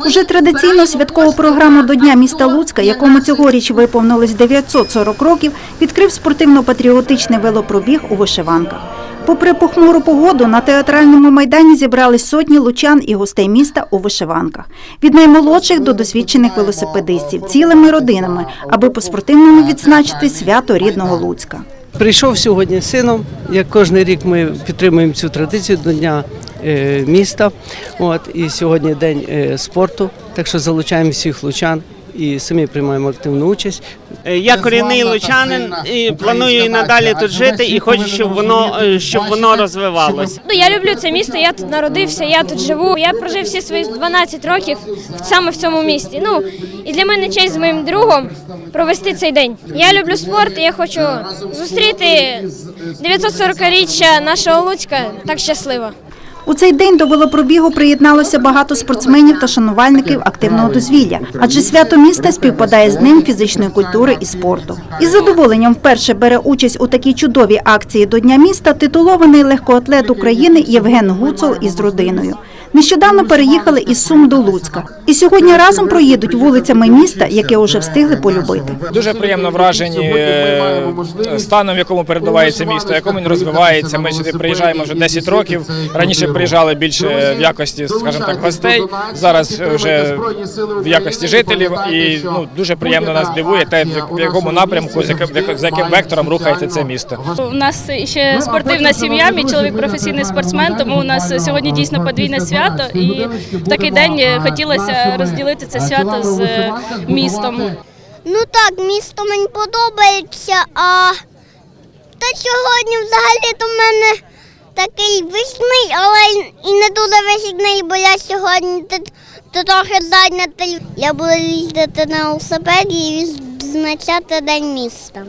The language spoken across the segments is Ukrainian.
Уже традиційну святкову програму до Дня міста Луцька, якому цьогоріч виповнилось 940 років, відкрив спортивно-патріотичний велопробіг у вишиванках. Попри похмуру погоду, на театральному майдані зібрались сотні лучан і гостей міста у вишиванках. Від наймолодших до досвідчених велосипедистів, цілими родинами, аби по-спортивному відзначити свято рідного Луцька. Прийшов сьогодні з сином. Як кожен рік ми підтримуємо цю традицію до дня міста. От і сьогодні день е, спорту. Так що залучаємо всіх лучан і самі приймаємо активну участь. Е, Я корінний лучанин і планую і надалі тут жити, і хочу, щоб воно е, щоб воно розвивалося. Ну, я люблю це місто, я тут народився, я тут живу. Я прожив всі свої 12 років саме в цьому місті. Ну і для мене честь з моїм другом провести цей день. Я люблю спорт, і я хочу зустріти 940-річчя нашого Луцька так щасливо. У цей день до велопробігу приєдналося багато спортсменів та шанувальників активного дозвілля, адже свято міста співпадає з Днем фізичної культури і спорту. Із задоволенням вперше бере участь у такій чудовій акції до Дня міста титулований легкоатлет України Євген Гуцул із родиною. Нещодавно переїхали із Сум до Луцька. І сьогодні разом проїдуть вулицями міста, яке уже встигли полюбити. Дуже приємно вражені е, станом, в якому передувається місто, якому він розвивається. Ми сюди приїжджаємо вже 10 років. Раніше приїжджали більше в якості, скажімо так, гостей. Зараз вже в якості жителів. І ну дуже приємно нас дивує те, в якому напрямку, з яким, з яким вектором рухається це місто. У нас ще спортивна сім'я. Мій чоловік професійний спортсмен, тому у нас сьогодні дійсно подвійне свято. І в такий день хотілося розділити це свято з е, містом. Ну так, місто мені подобається, а та сьогодні взагалі в мене такий вихідний, але і не дуже вихідний, бо я сьогодні тут то трохи зайнятий. Я буду їздити на велосипеді і відзначати день міста.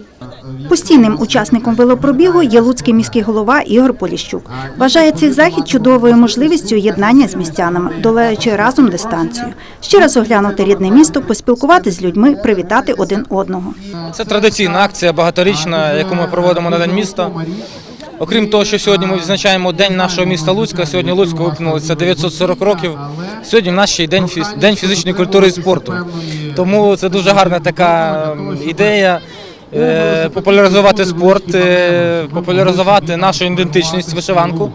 Постійним учасником велопробігу є луцький міський голова Ігор Поліщук. Вважає цей захід чудовою можливістю єднання з містянами, долаючи разом дистанцію. Ще раз оглянути рідне місто, поспілкуватися з людьми, привітати один одного. Це традиційна акція багаторічна, яку ми проводимо на День міста. Окрім того, що сьогодні ми відзначаємо День нашого міста Луцька, сьогодні Луцьку виповнилося 940 років. Сьогодні в нас ще й день, день фізичної культури і спорту. Тому це дуже гарна така ідея. е, Популяризувати спорт, е, популяризувати нашу ідентичність вишиванку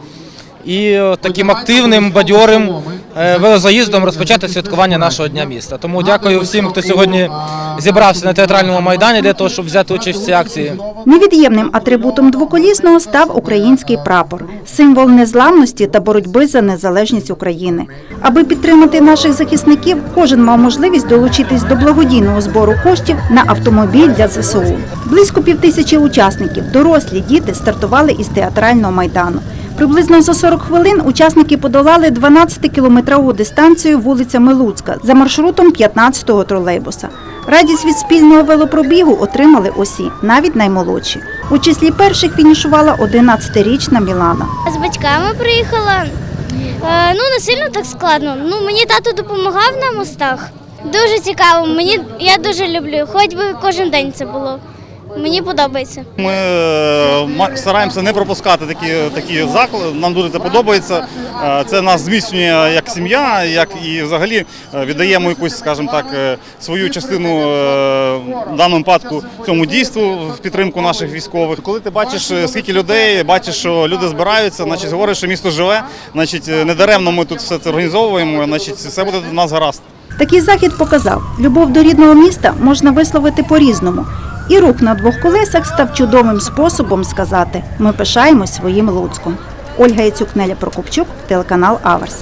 і таким активним, бадьорим е, велозаїздом розпочати святкування нашого дня міста. Тому дякую всім, хто сьогодні зібрався на театральному майдані для того, щоб взяти участь в цій акції. Невід'ємним атрибутом двоколісного став український прапор, символ незламності та боротьби за незалежність України. Аби підтримати наших захисників, кожен мав можливість долучитись до благодійного збору коштів на автомобіль для ЗСУ. Близько півтисячі учасників, дорослі діти стартували із театрального майдану. Приблизно за 40 хвилин учасники подолали 12-кілометрову дистанцію вулицями Луцька за маршрутом 15-го тролейбуса. Радість від спільного велопробігу отримали усі, навіть наймолодші. У числі перших фінішувала 11-річна Мілана. З батьками приїхала. Е, ну, не сильно так складно. Ну, мені тато допомагав на мостах. Дуже цікаво. Мені я дуже люблю. Хоч би кожен день це було. Мені подобається. Ми е, стараємося не пропускати такі, такі заклади. Нам дуже це подобається. Е, Це нас зміцнює як сім'я, як і взагалі е, віддаємо якусь, скажімо так, свою частину в даному випадку цьому дійству в підтримку наших військових. Коли ти бачиш, скільки людей, бачиш, що люди збираються, значить говориш, що місто живе, значить недаремно ми тут все це організовуємо, значить все буде до нас гаразд. Такий захід показав, любов до рідного міста можна висловити по-різному. І рух на двох колесах став чудовим способом сказати: ми пишаємось своїм Луцьком. Ольга Яцюк, Неля Прокопчук, телеканал Аверс.